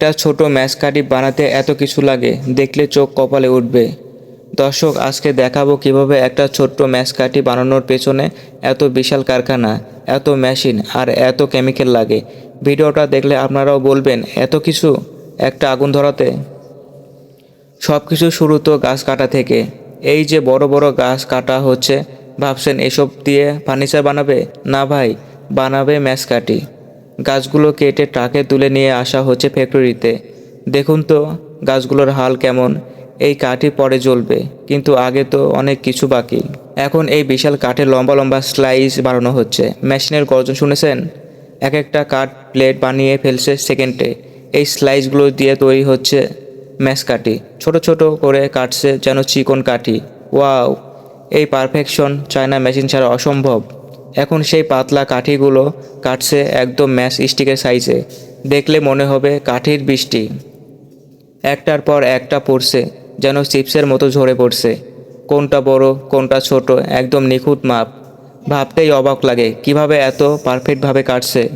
একটা ছোট ম্যাচ বানাতে এত কিছু লাগে, দেখলে চোখ কপালে উঠবে। দর্শক, আজকে দেখাবো কীভাবে একটা ছোট্ট ম্যাচ বানানোর পেছনে এত বিশাল কারখানা, এত মেশিন আর এত কেমিক্যাল লাগে। ভিডিওটা দেখলে আপনারাও বলবেন, এত কিছু? একটা আগুন ধরাতে? সব কিছু শুরু তো গাছ কাটা থেকে। এই যে বড় বড় গাছ কাটা হচ্ছে, ভাবছেন এসব দিয়ে ফার্নিচার বানাবে? না ভাই, বানাবে ম্যাচ কাটি গাছগুলো কেটে ট্রাকে তুলে নিয়ে আসা হচ্ছে ফ্যাক্টরিতে। দেখুন তো, গাছগুলোর হাল কেমন। এই কাঠই পরে জ্বলবে, কিন্তু আগে তো অনেক কিছু বাকি। এখন এই বিশাল কাঠের লম্বা লম্বা স্লাইস বানানো হচ্ছে। মেশিনের গর্জন শুনেছেন? এক একটা কাঠ প্লেট বানিয়ে ফেলছে সেকেন্ডে। এই স্লাইসগুলো দিয়ে তৈরি হচ্ছে ম্যাশ কাটি ছোট ছোট করে কাটছে যেন চিকন কাঠি। ওয়াও! এই পারফেকশন চায়না মেশিন ছাড়া অসম্ভব। এখন সেই পাতলা কাঠিগুলো কাটছে একদম ম্যাশ স্টিকের সাইজে। দেখলে মনে হবে কাঠির বৃষ্টি। একটার পর একটা পড়ছে, যেন চিপসের মতো ঝরে পড়ছে। কোনটা বড়, কোনটা ছোট, একদম নিখুঁত মাপ। ভাবতেই অবাক লাগে, কীভাবে এত পারফেক্টভাবে কাটছে।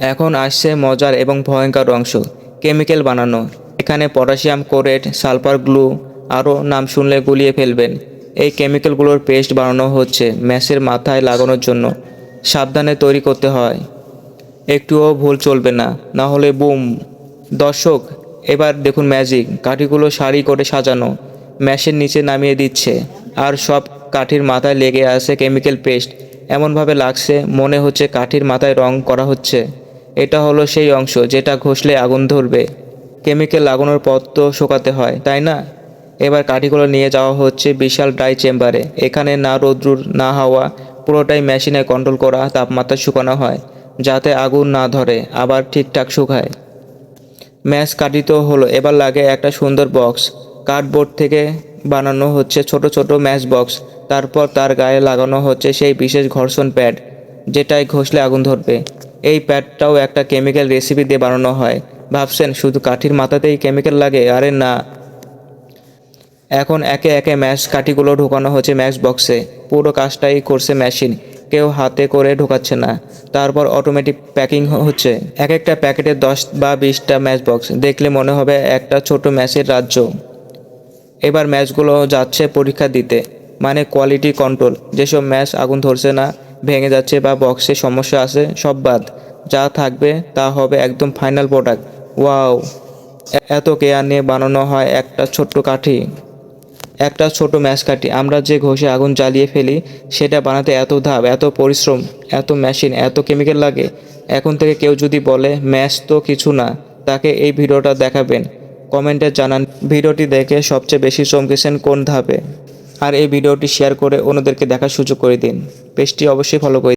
এখন আসছে মজার এবং ভয়ঙ্কর অংশ, কেমিক্যাল বানানো। এখানে পটাশিয়াম কোরেট, সালফার গ্লু, আরও নাম শুনলে গুলিয়ে ফেলবেন। এই কেমিক্যালগুলোর পেস্ট বানানো হচ্ছে ম্যাশের মাথায় লাগানোর জন্য। সাবধানে তৈরি করতে হয়। একটুও ভুল চলবে না না হলে বুম। দর্শক, এবার দেখুন ম্যাজিক কাঠিগুলো সারি করে সাজানো। ম্যাশের নিচে নামিয়ে দিচ্ছে। আর সব কাঠির মাথায় লেগে আছে কেমিক্যাল পেস্ট এমনভাবে লাগছে, মনে হচ্ছে কাঠির মাথায় রং করা হচ্ছে। এটা হলো সেই অংশ যেটা ঘষলে আগুন ধরবে। কেমিক্যাল লাগানোর পথ তো শোকাতে হয়, তাই না? এবার কাঠিগুলো নিয়ে যাওয়া হচ্ছে বিশাল ড্রাই চেম্বারে। এখানে না রোদ্রুর, না হাওয়া, পুরোটাই মেশিনে কন্ট্রোল করা, তাপমাত্রা শুকানো হয়, যাতে আগুন না ধরে, আবার ঠিকঠাক শুকায়। ম্যাচ তো হলো, এবার লাগে একটা সুন্দর বক্স কার্ডবোর্ড থেকে বানানো হচ্ছে ছোট ছোট ম্যাচ বক্স তারপর তার গায়ে লাগানো হচ্ছে সেই বিশেষ ঘর্ষণ প্যাড যেটাই ঘষলে আগুন ধরবে। এই প্যাডটাও একটা কেমিক্যাল রেসিপি দিয়ে বানানো হয়। ভাবছেন, শুধু কাঠির মাথাতেই কেমিক্যাল লাগে? আরে না এখন একে একে ম্যাশ কাঠিগুলো ঢোকানো হচ্ছে ম্যাশ বক্সে পুরো কাজটাই করছে মেশিন। কেউ হাতে করে ঢোকাচ্ছে না। তারপর অটোমেটিক প্যাকিং হচ্ছে। এক একটা প্যাকেটে দশ বা বিশটা ম্যাচ বক্স দেখলে মনে হবে একটা ছোট ম্যাচের রাজ্য। এবার ম্যাচগুলো যাচ্ছে পরীক্ষা দিতে। মানে কোয়ালিটি কন্ট্রোল যেসব ম্যাচ আগুন ধরছে না, ভেঙে যাচ্ছে বা বক্সে সমস্যা আছে, সব বাদ। যা থাকবে তা হবে একদম ফাইনাল প্রোডাক্ট ওয়াও! এত কেয়ার নিয়ে বানানো হয় একটা ছোট্ট কাঠি। একটা ছোট ম্যাচ কাটি। আমরা যে ঘষে আগুন জ্বালিয়ে ফেলি, সেটা বানাতে এত ধাপ, এত পরিশ্রম, এত মেশিন, এত কেমিক্যাল লাগে। এখন থেকে কেউ যদি বলে, ম্যাশ তো কিছু না তাকে এই ভিডিওটা দেখাবেন। কমেন্টে জানান, ভিডিওটি দেখে সবচেয়ে বেশি চমকেছেন কোন ধাপে? আর এই ভিডিওটি শেয়ার করে অন্যদেরকে দেখার সুযোগ করে দিন। পেজটি অবশ্যই ফলো করে